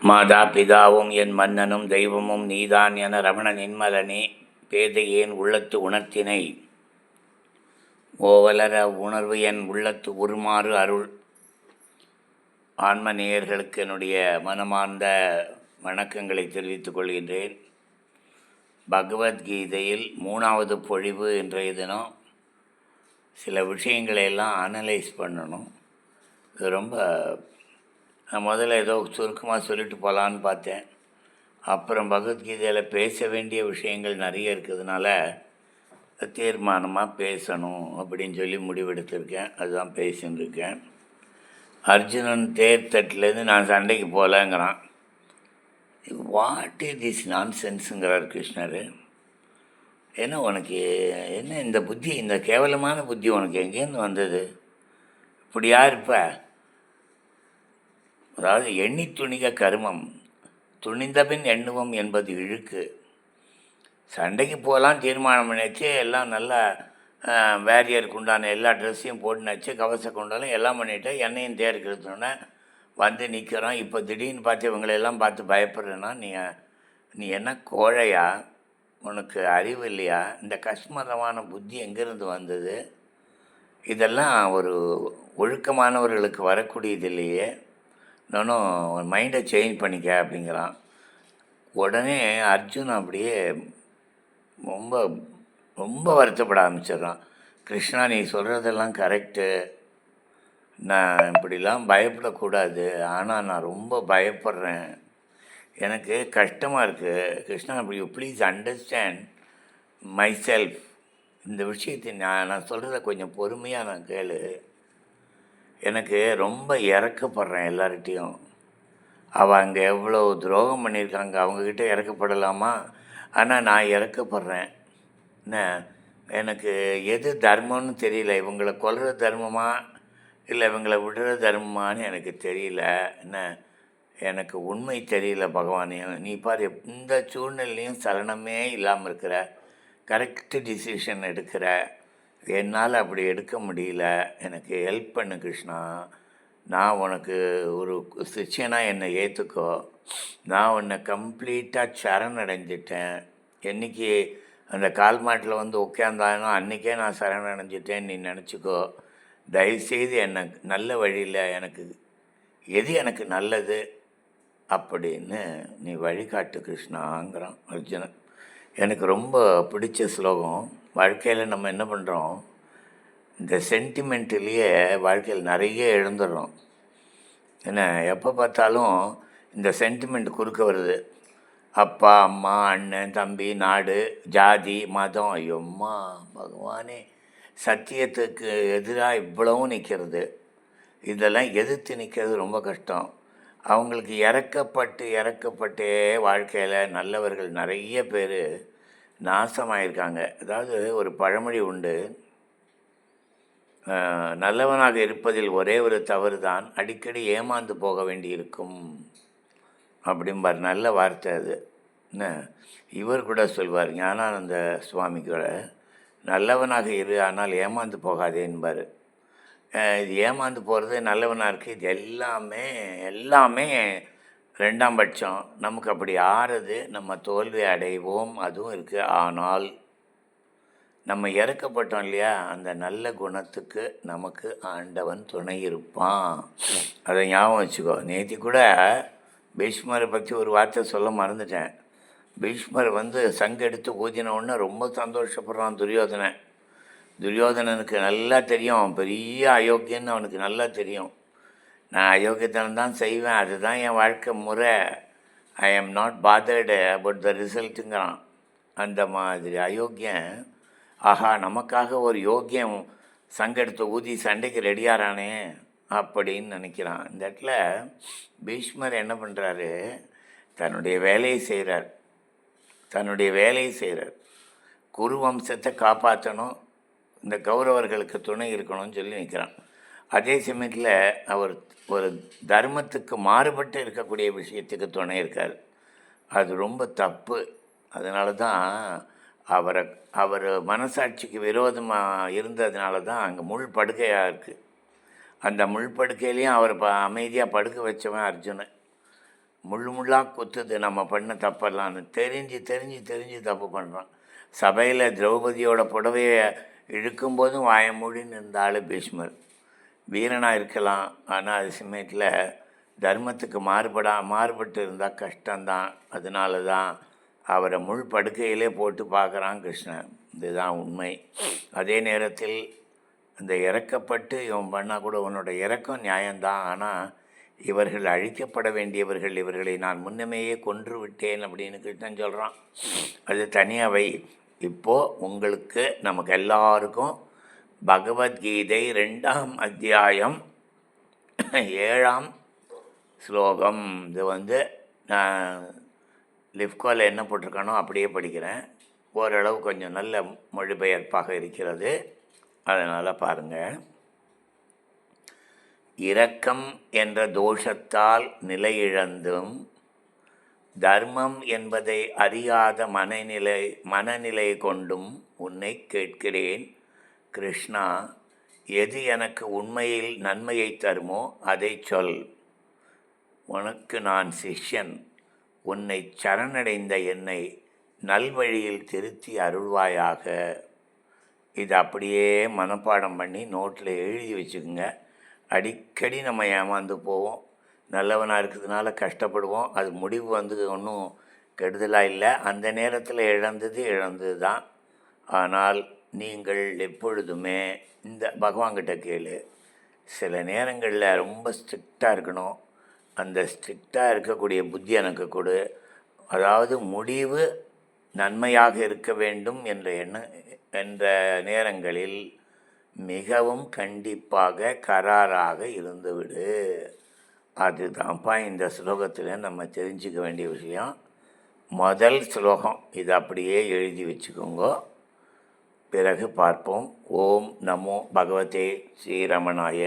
மாதா பிதாவும் என் மன்னனும் தெய்வமும் நீதான் என ரமண நின்மலனே பேதையேன் உள்ளத்து உணர்த்தினை? ஓவலர உணர்வு என் உள்ளத்து உருமாறு அருள். ஆன்ம நேயர்களுக்கு என்னுடைய மனமார்ந்த வணக்கங்களை தெரிவித்துக் கொள்கின்றேன். பகவத்கீதையில் மூணாவது பொழிவு இன்றைய தினம் சில விஷயங்களை எல்லாம் அனலைஸ் பண்ணணும். இது ரொம்ப நான் முதல்ல ஏதோ சுருக்கமாக சொல்லிட்டு போகலான்னு பார்த்தேன். அப்புறம் பகவத்கீதையில் பேச வேண்டிய விஷயங்கள் நிறைய இருக்கிறதுனால தீர்மானமாக பேசணும் அப்படின்னு சொல்லி முடிவெடுத்திருக்கேன். அதுதான் பேசின்னு இருக்கேன். அர்ஜுனன் தேர் தட்டிலேருந்து நான் சண்டைக்கு போகலங்கிறான். வாட் இஸ் திஸ் நான் சென்ஸுங்கிறார் கிருஷ்ணர். ஏன்னா உனக்கு என்ன இந்த புத்தி இந்த கேவலமான புத்தி உனக்கு எங்கேருந்து வந்தது? இப்படியா இருப்ப? அதாவது எண்ணி துணிக கருமம் துணிந்தபின் எண்ணுவோம் என்பது இழுக்கு. சண்டைக்கு போகலாம் தீர்மானம் பண்ணிச்சு எல்லாம் நல்லா வேரியருக்கு உண்டான எல்லா ட்ரெஸ்ஸையும் போட்டுனாச்சு கவச குண்டாலும் எல்லாம் பண்ணிவிட்டு என்னையும் தேர்க்கிறதுனே வந்து நிற்கிறோம் இப்போ திடீர்னு பார்த்து இவங்களெல்லாம் பார்த்து பயப்படுறேன்னா நீ நீ என்ன கோழையா? உனக்கு அறிவு இல்லையா? இந்த கஷ்மதமான புத்தி எங்கேருந்து வந்தது? இதெல்லாம் ஒரு ஒழுக்கமானவர்களுக்கு வரக்கூடியது இல்லையே. நானும் மைண்டை சேஞ்ச் பண்ணிக்க அப்படிங்கிறான். உடனே அர்ஜுன் அப்படியே ரொம்ப ரொம்ப வருத்தப்பட ஆரம்பிச்சிடுறான். கிருஷ்ணா நீ சொல்கிறதெல்லாம் கரெக்டு நான் இப்படிலாம் பயப்படக்கூடாது. ஆனால் நான் ரொம்ப பயப்படுறேன். எனக்கு கஷ்டமாக இருக்குது கிருஷ்ணா அப்படி ப்ளீஸ் அண்டர்ஸ்டாண்ட் மை செல்ஃப் இந்த விஷயத்தை நான் நான் சொல்கிறத கொஞ்சம் பொறுமையாக நான் கேளு. எனக்கு ரொம்ப இறக்கப்படுறேன் எல்லார்கிட்டையும். அவள் அங்கே எவ்வளோ துரோகம் பண்ணியிருக்காங்க அவங்கக்கிட்ட இறக்கப்படலாமா? ஆனால் நான் இறக்கப்படுறேன். என்ன? எனக்கு எது தர்மம்னு தெரியல. இவங்களை கொல்ற தர்மமா? இல்லை இவங்களை விடுற தர்மமானு எனக்கு தெரியல. என்ன? எனக்கு உண்மை தெரியல பகவானே. நீ பாரு எந்த சூழ்நிலையும் சலனமே இல்லாமல் இருக்கிற கரெக்டு டிசிஷன் எடுக்கிற என்னால் அப்படி எடுக்க முடியல. எனக்கு ஹெல்ப் பண்ணு கிருஷ்ணா. நான் உனக்கு ஒரு சிஷ்யனாக என்னை ஏற்றுக்கோ நான் உன்னை கம்ப்ளீட்டாக சரணடைஞ்சிட்டேன். என்றைக்கு அந்த கால் மாட்டில் வந்து உட்காந்தானோ அன்றைக்கே நான் சரணடைஞ்சிட்டேன். நீ நினச்சிக்கோ. தயவுசெய்து என்னை நல்ல வழியில் எனக்கு எது எனக்கு நல்லது அப்படின்னு நீ வழிகாட்டு கிருஷ்ணாங்கிறான் அர்ஜுனன். எனக்கு ரொம்ப பிடிச்ச ஸ்லோகம் வாழ்க்கையில் நம்ம என்ன பண்ணுறோம் இந்த சென்டிமெண்ட்லேயே வாழ்க்கையில் நிறைய எழுந்துடுறோம் என்ன எப்போ பார்த்தாலும் இந்த சென்டிமெண்ட் குறுக்க வருது. அப்பா அம்மா அண்ணன் தம்பி நாடு ஜாதி மதம் ஐயோம்மா பகவானே. சத்தியத்துக்கு எதிராக இவ்வளவும் நிற்கிறது இதெல்லாம் எதிர்த்து நிற்கிறது ரொம்ப கஷ்டம். அவங்களுக்கு இறக்கப்பட்டு இறக்கப்பட்டே வாழ்க்கையில் நல்லவர்கள் நிறைய பேர் நாசமாயிருக்காங்க. அதாவது ஒரு பழமொழி உண்டு. நல்லவனாக இருப்பதில் ஒரே ஒரு தவறு தான் அடிக்கடி ஏமாந்து போக வேண்டியிருக்கும். அப்படிம்பார் நல்ல வார்த்தை அது. என்ன? இவர் கூட சொல்வார் ஞானானந்த சுவாமி கூட நல்லவனாக இரு ஆனால் ஏமாந்து போகாதே என்பார். இது ஏமாந்து போகிறது நல்லவனாக இருக்குது இது எல்லாமே எல்லாமே ரெண்டாம் பட்சம் நமக்கு அப்படி ஆறுது நம்ம தோல்வி அடைவோம் அதுவும் இருக்குது ஆனால் நம்ம இறக்கப்பட்டோம் இல்லையா? அந்த நல்ல குணத்துக்கு நமக்கு ஆண்டவன் துணை இருப்பான். அதை ஞாபகம் வச்சுக்கோ. நேற்று கூட பீஷ்மரை பற்றி ஒரு வார்த்தை சொல்ல மறந்துட்டேன். பீஷ்மர் வந்து சங்கெடுத்து ஊதின உடனே ரொம்ப சந்தோஷப்படுறான் துரியோதனன். துரியோதனனுக்கு நல்லா தெரியும். பெரிய அயோக்கியன்னு அவனுக்கு நல்லா தெரியும். நான் அயோக்கியத்தனம்தான் செய்வேன். அதுதான் என் வாழ்க்கை முறை. I am not bothered about the ரிசல்ட்டுங்கிறான் அந்த மாதிரி அயோக்கியன். ஆஹா நமக்காக ஒரு யோக்கியம் சங்கெடுத்து ஊதி சண்டைக்கு ரெடியாரானே அப்படின்னு நினைக்கிறான். இந்த இடத்துல பீஷ்மர் என்ன பண்ணுறாரு தன்னுடைய வேலையை செய்கிறார் தன்னுடைய வேலையை செய்கிறார் குரு வம்சத்தை காப்பாற்றணும். இந்த கௌரவர்களுக்கு துணை இருக்கணும்னு சொல்லி நிற்கிறான் அதே சமயத்தில் அவர் ஒரு தர்மத்துக்கு மாறுபட்டு இருக்கக்கூடிய விஷயத்துக்கு துணை இருக்கார். அது ரொம்ப தப்பு. அதனால தான் அவரை அவர் மனசாட்சிக்கு விரோதமாக இருந்ததுனால தான் அங்கே முள் படுக்கையாக இருக்குது அந்த முள் படுக்கையிலையும் அவர் ப அமைதியாக படுக்க வச்சவன் அர்ஜுனன் முள் முள்ளாக குத்துது நம்ம பண்ண தப்பெல்லாம்னு. தெரிஞ்சு தெரிஞ்சு தெரிஞ்சு தப்பு பண்ணுறான் சபையில் திரௌபதியோட புடவையை இழுக்கும்போதும் வாய மூடின்னு பீஷ்மர். வீரனாக இருக்கலாம். ஆனால் அது சமயத்தில் தர்மத்துக்கு மாறுபடா மாறுபட்டு இருந்தால் கஷ்டம்தான். அதனால தான் அவரை முள் படுக்கையிலே போட்டு பார்க்குறான் கிருஷ்ணன். இதுதான் உண்மை. அதே நேரத்தில் இந்த இறக்கப்பட்டு இவன் பண்ணால் கூட உன்னோட இறக்கம் நியாயம்தான். ஆனால் இவர்கள் அழிக்கப்பட வேண்டியவர்கள் இவர்களை நான் முன்னமேயே கொன்று விட்டேன் அப்படின்னு கிருஷ்ணன் சொல்கிறான் அது தனியாக வை இப்போது உங்களுக்கு நமக்கு எல்லாருக்கும் பகவத்கீதை ரெண்டாம் அத்தியாயம் ஏழாம் ஸ்லோகம். இது வந்து நான் லிஃப்கோவில் என்ன போட்டிருக்கானோ அப்படியே படிக்கிறேன். ஓரளவு கொஞ்சம் நல்ல மொழிபெயர்ப்பாக இருக்கிறது. அதனால் பாருங்கள் இரக்கம் என்ற தோஷத்தால் நிலையிழந்தும் தர்மம் என்பதை அறியாத மனநிலை மனநிலை கொண்டும் உன்னை கேட்கிறேன். கிருஷ்ணா எது எனக்கு உண்மையில் நன்மையை தருமோ அதை சொல். உனக்கு நான் சிஷ்யன் உன்னை சரணடைந்த என்னை நல்வழியில் திருத்தி அருள்வாயாக. இது அப்படியே மனப்பாடம் பண்ணி நோட்டில் எழுதி வச்சுக்கோங்க. அடிக்கடி நம்ம ஏமாந்து போவோம். நல்லவனாக இருக்கிறதுனால கஷ்டப்படுவோம். அது முடிவு வந்து ஒன்றும் கெடுதலாக இல்லை. அந்த நேரத்தில் இழந்தது இழந்தது தான் ஆனால் நீங்கள் எப்பொழுதுமே இந்த பகவான்கிட்ட கேளு. சில நேரங்களில் ரொம்ப ஸ்ட்ரிக்டாக இருக்கணும். அந்த ஸ்ட்ரிக்டாக இருக்கக்கூடிய புத்தி எனக்கு கொடு. அதாவது முடிவு நன்மையாக இருக்க வேண்டும் என்ற எண்ண என்ற நேரங்களில் மிகவும் கண்டிப்பாக கராராக இருந்துவிடு அதுதான்ப்பா இந்த ஸ்லோகத்தில் நம்ம தெரிஞ்சுக்க வேண்டிய விஷயம். முதல் ஸ்லோகம் இது அப்படியே எழுதி வச்சுக்கோங்க. பிறகு பார்ப்போம். ஓம் நமோ பகவதே ஸ்ரீரமணாய.